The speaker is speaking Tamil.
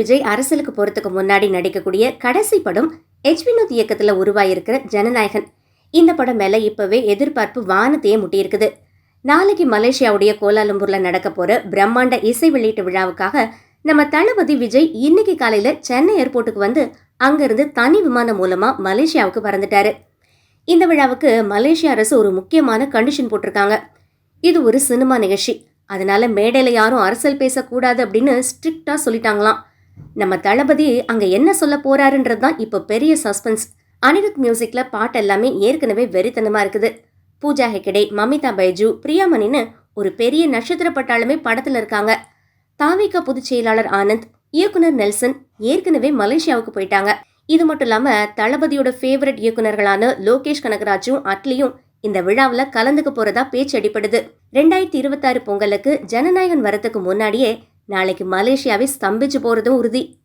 விஜய் அரசியலுக்கு போகிறதுக்கு முன்னாடி நடிக்கக்கூடிய கடைசி படம் எச் வினோத் இயக்கத்தில் உருவாயிருக்கிற ஜனநாயகன். இந்த படம் மேலே இப்போவே எதிர்பார்ப்பு வானத்தையே முட்டியிருக்குது. நாளைக்கு மலேசியாவுடைய கோலாலம்பூரில் நடக்க போகிற பிரம்மாண்ட இசை வெளியீட்டு விழாவுக்காக நம்ம தளபதி விஜய் இன்னைக்கு காலையில் சென்னை ஏர்போர்ட்டுக்கு வந்து அங்கிருந்து தனி விமானம் மூலமாக மலேசியாவுக்கு பறந்துட்டாரு. இந்த விழாவுக்கு மலேசிய அரசு ஒரு முக்கியமான கண்டிஷன் போட்டிருக்காங்க. இது ஒரு சினிமா நிகழ்ச்சி. அதனால மேடையில் யாரும் அரசியல் பேசக்கூடாது அப்படின்னு ஸ்ட்ரிக்டாக சொல்லிட்டாங்களாம். நம்ம தளபதி அங்கே என்ன சொல்ல போறாருன்றது தான் இப்போ பெரிய சஸ்பென்ஸ் அனிருத் மியூசிக்கில் பாட்டு எல்லாமே ஏற்கனவே வெறித்தனமாக இருக்குது. பூஜா ஹெக்கடே மமிதா பைஜு பிரியாமணின்னு ஒரு பெரிய நட்சத்திர பட்டாளமே இருக்காங்க. தாவிக பொதுச் செயலாளர் ஆனந்த் இயக்குனர் நெல்சன் ஏற்கனவே மலேசியாவுக்கு போயிட்டாங்க. இது மட்டும் இல்லாமல் தளபதியோட ஃபேவரட் இயக்குனர்களான லோகேஷ் கனகராஜும் அட்லியும் இந்த விழாவில் கலந்துக்க போகிறதா பேச்சு அடிப்படுது ரெண்டாயிரத்தி இருபத்தாறு பொங்கலுக்கு ஜனநாயகன் வரத்துக்கு முன்னாடியே நாளைக்கு மலேசியாவே ஸ்தம்பிச்சு போறதும் உறுதி.